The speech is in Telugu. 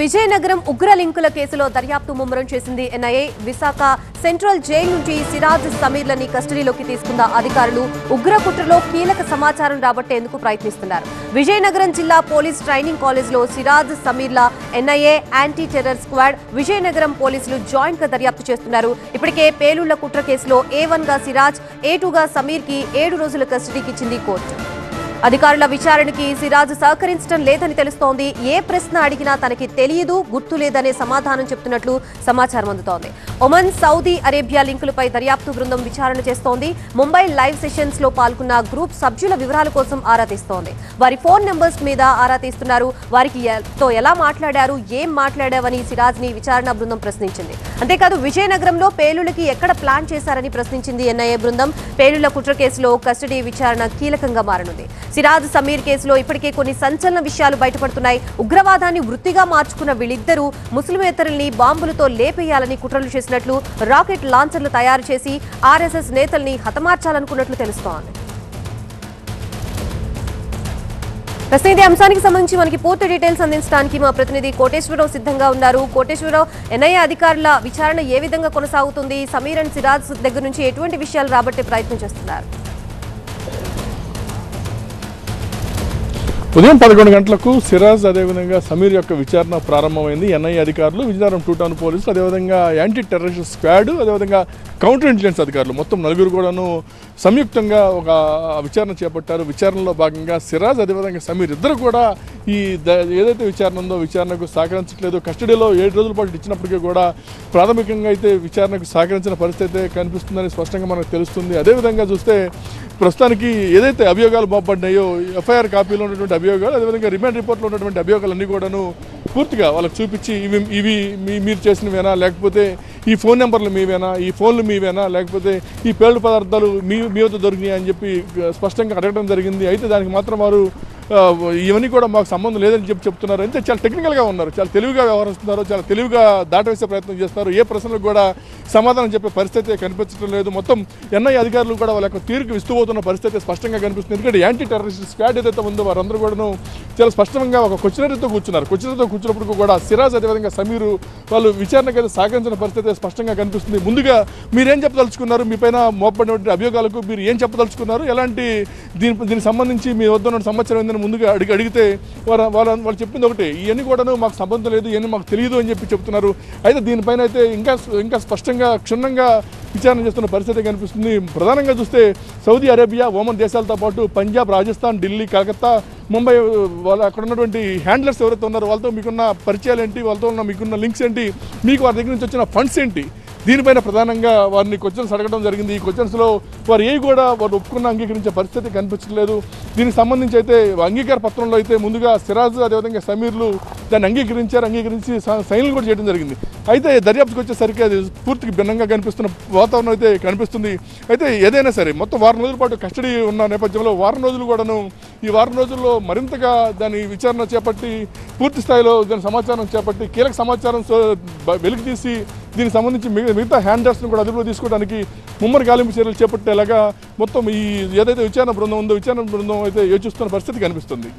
విజయనగరం ఉగ్ర లింకుల కేసులో దర్యాప్తు ముమ్మరం చేసింది ఎన్ఐఏ. విశాఖ సెంట్రల్ జైలు నుంచి సిరాజ్ సమీర్లని కస్టడీలోకి తీసుకున్న అధికారులు ఉగ్ర కుట్రలో కీలక సమాచారం రాబట్టేందుకు ప్రయత్నిస్తున్నారు. విజయనగరం జిల్లా పోలీస్ ట్రైనింగ్ కాలేజ్లో Siraj సమీర్ల NIA anti terror squad Vizianagaram పోలీసులు జాయింట్గా దర్యాప్తు చేస్తున్నారు. ఇప్పటికే పేలుళ్ళ కుట్ర కేసులో ఏ వన్గా సిరాజ్ ఏ టూగా సమీర్కి ఏడు రోజుల కస్టడీకి ఇచ్చింది కోర్టు. అధికారుల విచారణకి సిరాజ్ సహకరించడం లేదని తెలుస్తోంది. ఏ ప్రశ్న అడిగినా తనకి తెలియదు గుర్తు లేదనే సమాధానం చెప్తున్నట్లు సమాచారం అందుతోంది. ఒమన్ సౌదీ అరేబియా లింకులపై దర్యాప్తు బృందం విచారణ చేస్తోంది. ముంబై లైవ్ సెషన్స్లో పాల్గొన్న గ్రూప్ సభ్యుల వివరాల కోసం ఆరా తీస్తోంది. వారి ఫోన్ నెంబర్స్ మీద ఆరా తీస్తున్నారు. వారికి తో ఎలా మాట్లాడారు ఏం మాట్లాడావని సిరాజ్ని విచారణ బృందం ప్రశ్నించింది. అంతేకాదు విజయనగరంలో పేలులకి ఎక్కడ ప్లాన్ చేశారని ప్రశ్నించింది ఎన్ఐఏ బృందం. పేలుళ్ళ కుట్ర కేసులో కస్టడీ విచారణ కీలకంగా మారనుంది. సిరాజ్ సమీర్ కేసులో ఇప్పటికే కొన్ని సంచలన విషయాలు బయటపడుతున్నాయి. ఉగ్రవాదాన్ని వృత్తిగా మార్చుకున్న వీళ్ళిద్దరూ ముస్లిమేతరుల్ని బాంబులతో లేపేయాలని కుట్రలు చేసినట్లు రాకెట్ లాంచర్లు తయారు చేసి ఆర్ఎస్ఎస్ నేతల్ని హతమార్చాలనుకున్నట్లు తెలుస్తోంది. ప్రస్తుతం ఇదే అంశానికి సంబంధించి మనకి పూర్తి డీటెయిల్స్ అందించడానికి మా ప్రతినిధి కోటేశ్వరరావు సిద్ధంగా ఉన్నారు. కోటేశ్వరరావు ఎన్ఐఏ అధికారుల విచారణ ఏ విధంగా కొనసాగుతుంది? సమీర్ సిరాజ్ దగ్గర నుంచి ఎటువంటి విషయాలు రాబట్టే ప్రయత్నం చేస్తున్నారు? ఉదయం పదకొండు గంటలకు సిరాజ్ అదేవిధంగా సమీర్ యొక్క విచారణ ప్రారంభమైంది. ఎన్ఐఏ అధికారులు విజయనగరం టూ టౌన్ పోలీసులు అదేవిధంగా యాంటీ టెర్రరిస్ట్ స్క్వాడ్ అదేవిధంగా కౌంటర్ ఇంటెలిజెన్స్ అధికారులు మొత్తం నలుగురు కూడాను సంయుక్తంగా ఒక విచారణ చేపట్టారు. విచారణలో భాగంగా సిరాజ్ అదేవిధంగా సమీర్ ఇద్దరు కూడా ఈ ద- ఏదైతే విచారణ ఉందో విచారణకు సహకరించట్లేదు. కస్టడీలో ఏడు రోజుల పాటు ఇచ్చినప్పటికీ కూడా ప్రాథమికంగా అయితే విచారణకు సహకరించిన పరిస్థితి అయితే కనిపిస్తుందని స్పష్టంగా మనకు తెలుస్తుంది. అదేవిధంగా చూస్తే ప్రస్తుతానికి ఏదైతే అభియోగాలు మోపబడ్డాయో ఎఫ్ఐఆర్ కాపీలో ఉన్నటువంటి అభియోగాలు అదేవిధంగా రిమాండ్ రిపోర్ట్లో ఉన్నటువంటి అభియోగాలన్నీ కూడాను పూర్తిగా వాళ్ళకి చూపించి ఇవి ఇవి మీ మీరు చేసినవేనా? లేకపోతే ఈ ఫోన్ నెంబర్లు మీవేనా? ఈ ఫోన్లు మీవేనా? లేకపోతే ఈ పేలుడు పదార్థాలు మీ మీ వద్ద దొరికినాయి అని చెప్పి స్పష్టంగా అడగడం జరిగింది. అయితే దానికి మాత్రం వారు ఇవన్నీ కూడా మాకు సంబంధం లేదని చెప్పి చెప్తున్నారు. అంటే చాలా టెక్నికల్గా ఉన్నారు. చాలా తెలివిగా వ్యవహరిస్తున్నారు. చాలా తెలివిగా దాటవేసే ప్రయత్నం చేస్తున్నారు. ఏ ప్రశ్నలకు కూడా సమాధానం చెప్పే పరిస్థితి కనిపించడం లేదు. మొత్తం ఎన్ఐ అధికారులు కూడా వాళ్ళ యొక్క తీరుకు విస్తుపోతున్న పరిస్థితి స్పష్టంగా కనిపిస్తుంది. ఎందుకంటే యాంటీ టెర్రరిస్ట్ స్క్వాడ్ ఏదైతే ఉందో వారందరూ కూడాను చాలా స్పష్టంగా ఒక కొచ్చినరితో కూర్చున్నారు. క్వశ్చనరీతో కూర్చున్నప్పుడు కూడా సిరాజ్ అదేవిధంగా సమీరు వాళ్ళు విచారణకు అయితే సహకరించిన పరిస్థితి స్పష్టంగా కనిపిస్తుంది. ముందుగా మీరేం చెప్పదలుచుకున్నారు? మీ పైన మోపడినటువంటి అభియోగాలకు మీరు ఏం చెప్పదలుచుకున్నారు? ఎలాంటి దీని దీనికి సంబంధించి మీ వద్ద ఉన్న సంవత్సరం ఏందని ముందుగా అడిగి అడిగితే వారు వాళ్ళ వాళ్ళు చెప్పింది ఒకటి ఇవన్నీ కూడాను మాకు సంబంధం లేదు ఇవన్నీ మాకు తెలియదు అని చెప్పి చెప్తున్నారు. అయితే దీనిపైన అయితే ఇంకా ఇంకా స్పష్టంగా క్షుణ్ణంగా విచారణ చేస్తున్న పరిస్థితి కనిపిస్తుంది. ప్రధానంగా చూస్తే సౌదీ అరేబియా ఓమన్ దేశాలతో పాటు పంజాబ్ రాజస్థాన్ ఢిల్లీ కలకత్తా ముంబై వాళ్ళ అక్కడ ఉన్నటువంటి హ్యాండ్లర్స్ ఎవరైతే ఉన్నారో వాళ్ళతో మీకున్న పరిచయాలు ఏంటి? వాళ్ళతో ఉన్న మీకున్న లింక్స్ ఏంటి? మీకు వారి దగ్గర నుంచి వచ్చిన ఫండ్స్ ఏంటి? దీనిపైన ప్రధానంగా వారిని క్వశ్చన్స్ అడగడం జరిగింది. ఈ క్వశ్చన్స్లో వారు ఏ కూడా వారు ఒప్పుకున్న అంగీకరించే పరిస్థితి కనిపించట్లేదు. దీనికి సంబంధించి అయితే అంగీకార పత్రంలో అయితే ముందుగా సిరాజ్ అదేవిధంగా సమీర్లు దాన్ని అంగీకరించారు. అంగీకరించి స- సైన్లు కూడా చేయడం జరిగింది. అయితే దర్యాప్తుకు వచ్చేసరికి అది పూర్తికి భిన్నంగా కనిపిస్తున్న వాతావరణం అయితే కనిపిస్తుంది. అయితే ఏదైనా సరే మొత్తం వారం రోజుల పాటు కస్టడీ ఉన్న నేపథ్యంలో వారం రోజులు కూడాను ఈ వారం రోజుల్లో మరింతగా దాని విచారణ చేపట్టి పూర్తి స్థాయిలో దాని సమాచారం చేపట్టి కీలక సమాచారం వెలికి తీసి దీనికి సంబంధించి మిగతా హ్యాండర్స్ను కూడా అదుపులో తీసుకోవడానికి ముమ్మడి గాలింపు చర్యలు చేపట్టేలాగా మొత్తం ఈ ఏదైతే విచారణ బృందం ఉందో విచారణ బృందం అయితే యోచిస్తున్న పరిస్థితి కనిపిస్తుంది.